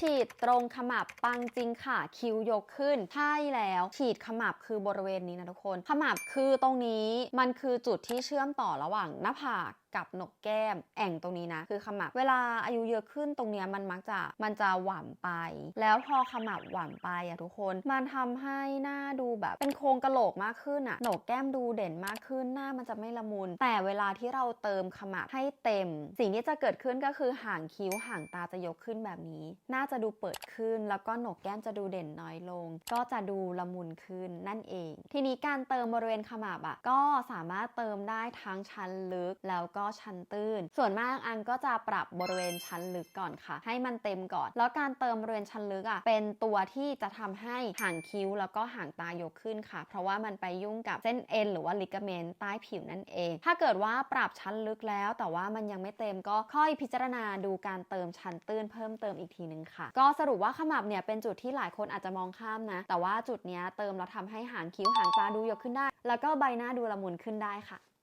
ฉีดตรงขมับปังจริงค่ะ คิ้วยกขึ้น ใช่แล้ว ฉีดขมับคือบริเวณนี้นะทุกคน ขมับคือตรงนี้มันคือจุดที่เชื่อมต่อระหว่างหน้าผากกับหนกแก้มแอ่งตรงนี้นะ คือขมับเวลาอายุเยอะขึ้นตรงเนี้ยมันมักจะมันจะหว่ำไป แล้วพอขมับหว่ำไปอะทุกคน มันทำให้หน้าดูแบบเป็นโครงกระโหลกมากขึ้นอะหนกแก้มดูเด่นมากขึ้นหน้ามันจะไม่ละมุน แต่เวลาที่เราเติมขมับให้เต็ม สิ่งที่จะเกิดขึ้นก็คือห่างคิ้วห่างตาจะยกขึ้นแบบนี้ หน้าจะดูเปิดขึ้น แล้วก็โหนกแก้มจะดูเด่นน้อยลง ก็จะดูละมุนขึ้นนั่นเอง ทีนี้การเติมบริเวณขมับอะก็สามารถเติมได้ทั้งชั้นลึกแล้วก็ชั้นตื้น ส่วนมากอันก็จะปรับบริเวณชั้นลึกก่อนค่ะ ให้มันเต็มก่อน แล้วการเติมบริเวณชั้นลึกอะเป็นตัวที่จะทำให้ห่างคิ้วแล้วก็ห่างตายกขึ้นค่ะ เพราะว่ามันไปยุ่งกับเส้นเอ็นหรือว่าลิกาเมนต์ใต้ผิวนั่นเอง ถ้าเกิดว่าปรับชั้นลึกแล้ว แต่ว่ามันยังไม่เต็มก็ค่อยพิจารณาดูการเติมชั้นตื้นเพิ่มเติมอีกทีนึงค่ะก็สรุปว่าขมับเนี่ยเป็นจุดที่หลายคนอาจจะมองข้ามนะ แต่ว่าจุดนี้เติมแล้วทำให้หางคิ้วหางตาดูยกขึ้นได้ แล้วก็ใบหน้าดูละมุนขึ้นได้ค่ะ